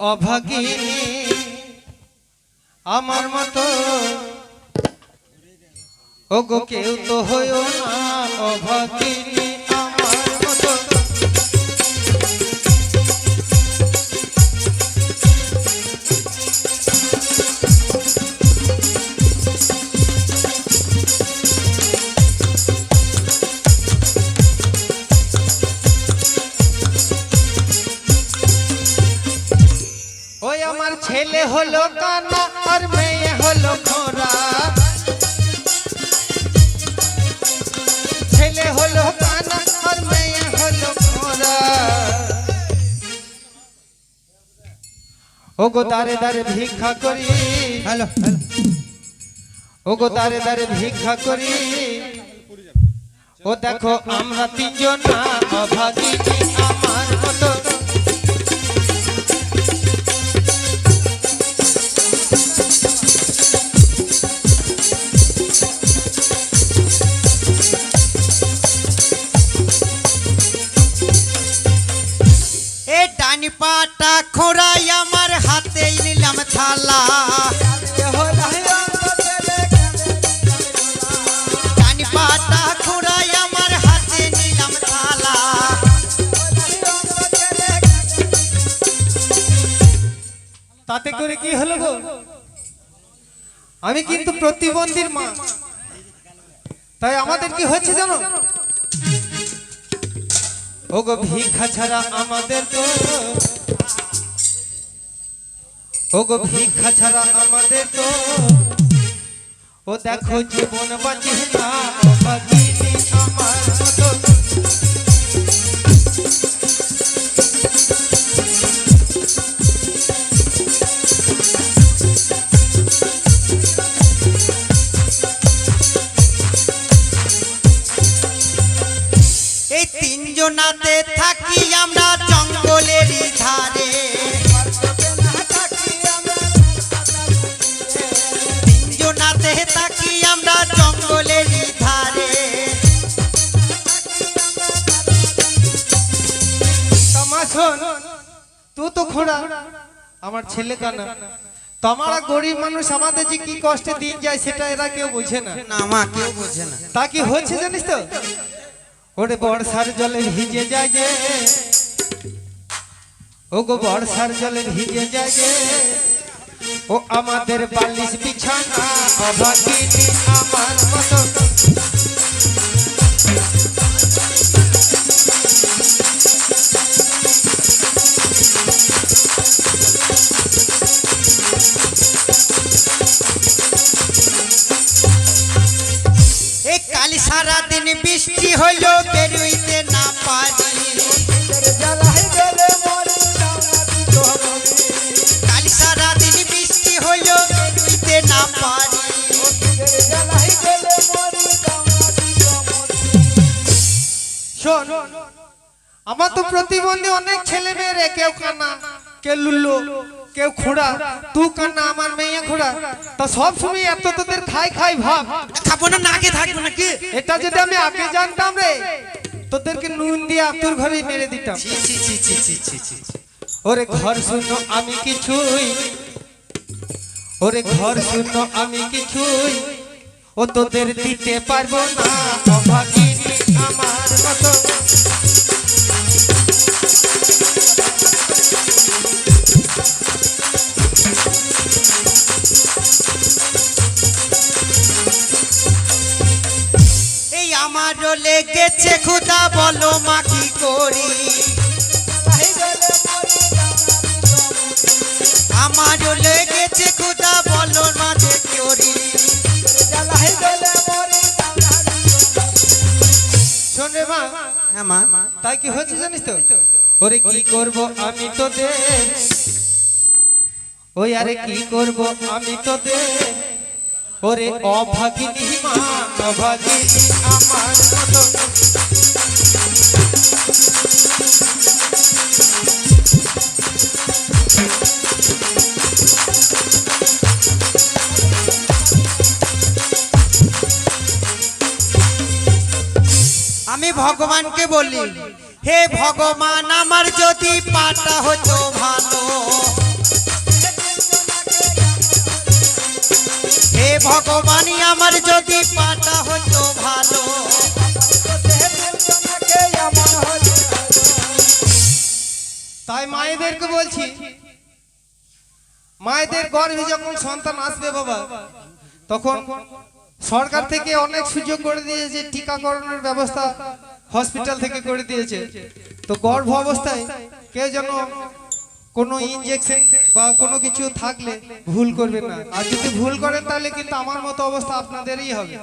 অভাগিনী আমার মতো। ও গো কেউ তো হইও না অভাগিনী ও তারে দারে ভিক্ষা করি। হ্যালো ওগো তারে দারে ভিক্ষা করি। ও দেখো আমরা তিনজন না অভাগী আমার? করে কি হলো গো? আমি কিন্তু প্রতিবন্ধীর মা। তাই আমাদের কি হচ্ছে জানো? ও গো ভিক্ষা ছাড়া আমাদের তো ও গো ভিক্ষা ছাড়া আমাদের তো ও দেখো জীবন বাঁচে না অভাগিনী আমার মতো তুই আমার ছেলে কানা। তোমারা গরিব মানুষ আমাদের যে কি কষ্টে দিন যায় সেটা এরা কেউ বোঝে না। না মা কেউ বোঝে না। তা কি হচ্ছে জানিস তো? ওরে বর্ষার জলে ভিজে যায় যে ও গো বর্ষার জলে ভিজে যায় যে ও আমাদের বালিশ বিছানা অভাগিনী আমার মতো কালি সারা দিন বৃষ্টি হইল, বেরোইতে না পারি। কালি সারা দিন বৃষ্টি হইল, বেরোইতে না আমার তো প্রতিবন্ধী অনেক ছেলে মেয়ে রে কেউ কানা কেউ লুল্লো। কেউ খোড়া তু কান্না আমার মেয়ে খোড়া তা সব সময় এত তোদের খাই খাই ভাব। খাব না নাকে থাকব নাকি এটা যদি আমি আগে জানতাম রে তোদেরকে নুন দিয়ে আতুর ঘরে মেরে দিতাম। ওরে ঘর শূন্য আমি কিছুই। ওরে ঘর শূন্য আমি কিছুই। ও তোদের দিতে পারব না অভাগিনী আমার মতো। আমারও লেগেছে খুদা বলো মা কি করি? আমারও লেগেছে খুদা বলো মা যে করি? শোন মা। হ্যাঁ মা। তাই কি হচ্ছে জানিস তো? ওরে কি করব আমি তোদের? ওই আরে কি করব আমি তোদের? ওরে অভাগিনী মা অভাগিনী আমার আমি ভগবানকে বলি, হে ভগবান, আমার যদি পাটা হতো ভালো হে ভগবানই আমার যদি পাটা হতো ভালো। তাই মায়েদেরকে বলছি, মায়েদের গর্ভে যখন সন্তান আসবে বাবা, তখন সরকার থেকে অনেক সুযোগ করে দিয়েছে টিকাকরণের ব্যবস্থা হসপিটাল থেকে করে দিয়েছে। তো গর্ভ অবস্থায় কেউ যেন কোনো ইনজেকশন বা কোনো কিছু থাকলে ভুল করবে না। আর যদি ভুল করেন তাহলে কিন্তু আমার মতো অবস্থা আপনাদেরই হবে।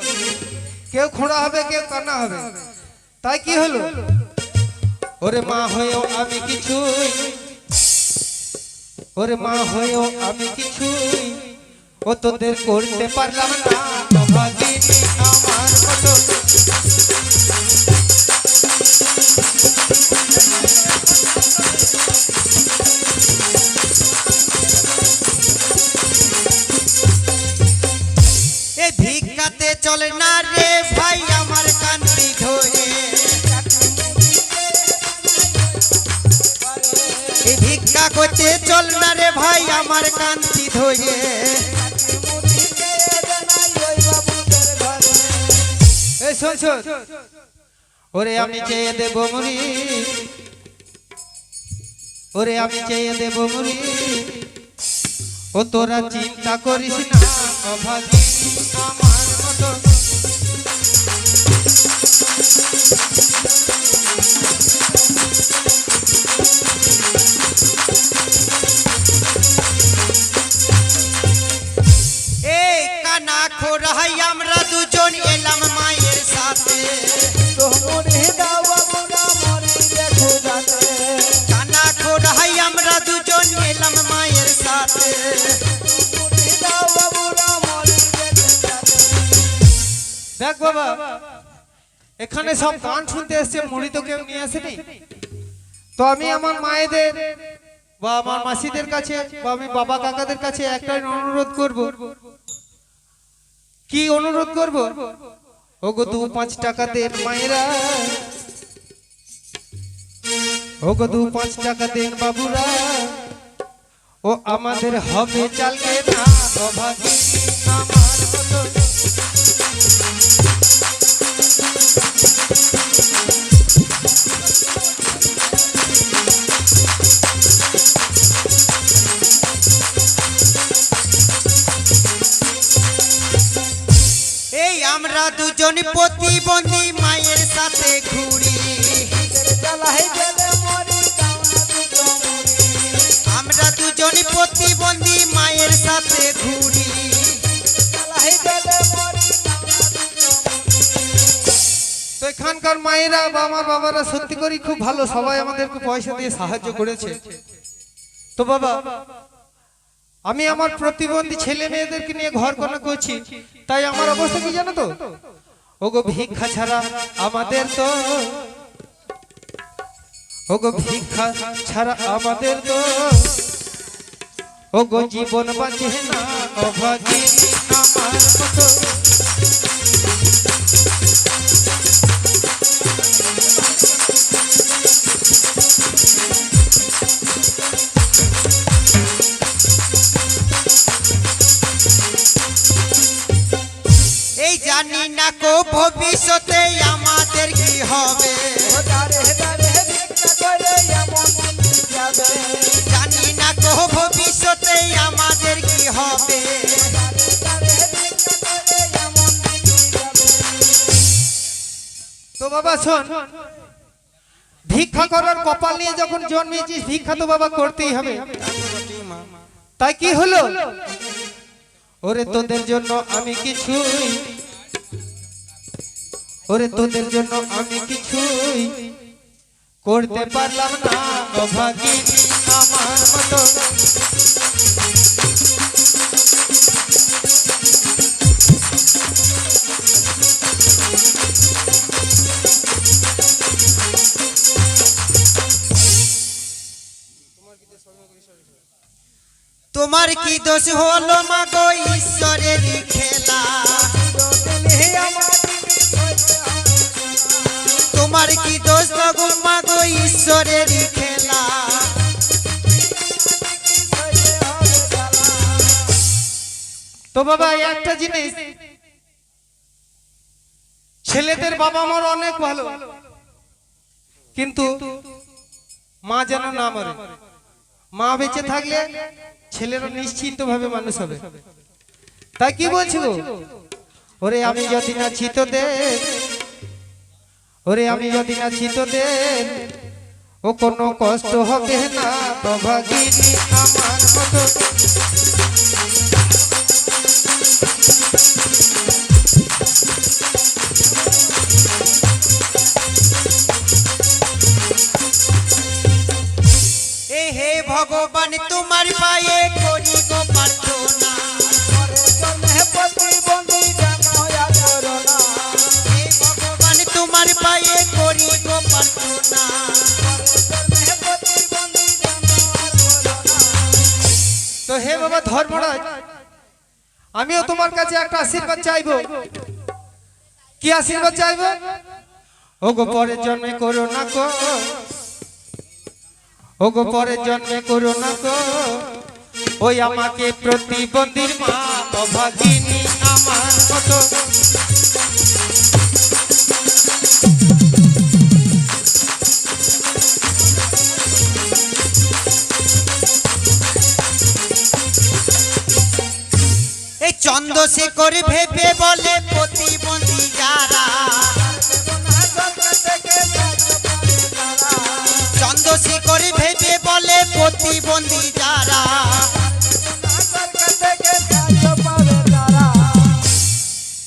কেউ খোঁড়া হবে, কেউ কান্না হবে। তাই কি হলো? ওরে মা হয়েও আমি কিছু। ওরে মা হয়েও আমি কিছুই ও তোদের করতে পারলাম না। চলে না রে ভাই, আমার কান্তি ধরে। ভিক্ষা করতে চল না রে ভাই, আমার কান্তি ধরে। ওরে আমি চেয়ে দেব মুড়ি। ওরে আমি চেয়ে দেব মুড়ি। ও তোরা চিন্তা করিস না অভাগিনী খোরাই আমরা দুজন এলাম মায়ের সাথে। দেখ বাবা এখানে সব গান শুনতে এসছে মুড়ি তো কেউ নিয়ে আসেনি। তো আমি আমার মায়েদের বা আমার মাসিদের কাছে বা আমি বাবা কাকাদের কাছে একটাই অনুরোধ করব। কি অনুরোধ করব? ওগো দু পাঁচ টাকা দেন মায়েরা ওগো দু পাঁচ টাকা দেন বাবুরা ও আমাদের হবে চালকে না অভাগী আমার এই আমরা দুজন প্রতিবন্ধী মায়ের সাথে ঘুরি। আমরা দুজন প্রতিবন্ধী মায়ের সাথে ঘুরি। তো এখানকার মায়েরা বা আমার বাবারা সত্যি করি খুব ভালো সবাই আমাদেরকে পয়সা দিয়ে সাহায্য করেছে। তো বাবা আমি আমার প্রতিবন্ধী ছেলে মেয়েদেরকে নিয়ে ঘর কোনা করছি। তাই আমার অবস্থা কি জানো তো? ওগো ভিক্ষা ছাড়া আমাদের তো ওগো ভিক্ষা ছাড়া আমাদের তো ওগো জীবন বাঁচে না না কো ভবিষ্যতে আমাদের কি হবে? জানি না কো ভবিষ্যতে আমাদের কি হবে? তো বাবা শোন। ভিক্ষা করার কপাল নিয়ে যখন জন্মেছিস ভিক্ষা তো বাবা করতেই হবে। তাই কি হলো? ওরে তোদের জন্য আমি কিছুই ওরে তোদের জন্য আমি কিছুই করতে পারলাম না। আমার মতো। তোমার কি দোষ হলো মাগো ঈশ্বরের খেলা? তোমার কি দোষ গো ঈশ্বরের খেলা। তো বাবা, একটা জিনিস। ছেলেদের বাবা মার অনেক ভালো। কিন্তু মা যেন না মরে। মা বেঁচে থাকলে ছেলেরা নিশ্চিন্ত ভাবে মানুষ হবে। তাই কি বলছি ওরে আমি যদি না ছিত দে ওরে আমি যদি না ছিত দে ও কোনো কষ্ট হবে না, প্রভাগিনী আমার মতো। ভগবান, তোমার পায়ে বাবা ধর্মরাজ, আমিও তোমার কাছে একটা আশীর্বাদ চাইব। কি আশীর্বাদ চাইব? ও গো পরের জন্মে করো না গো। ও গো পরের জন্মে করো না গো। ওই আমাকে প্রতিবন্ধীর মা, অভাগিনী আমার মতো। চন্দ্রশেখর ভেবে বলে প্রতিবন্ধী যারা। চন্দ্রশেখর ভেবে বলে প্রতিবন্ধী যারা।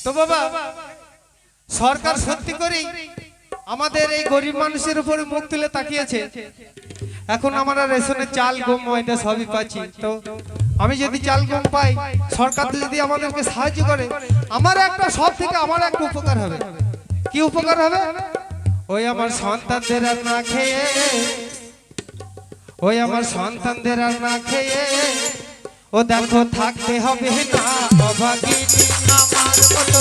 তো বাবা, সরকার সত্যি করেই আমাদের এই গরিব মানুষের উপরে মুখ তুলে তাকিয়েছে। এখন আমরা রেশনের চাল গম ময়দা সবই পাচ্ছি। তো আমি যদি চাল গম পাই সরকার যদি আমাদেরকে সাহায্য করে আমার একটা সব থেকে আমার একটা উপকার হবে। কি উপকার হবে? ওই আমার সন্তানদের আর না খেয়ে ওই আমার সন্তানদের আর না খেয়ে ও দেখো থাকতে হবে না অভাগিনী আমার মতো।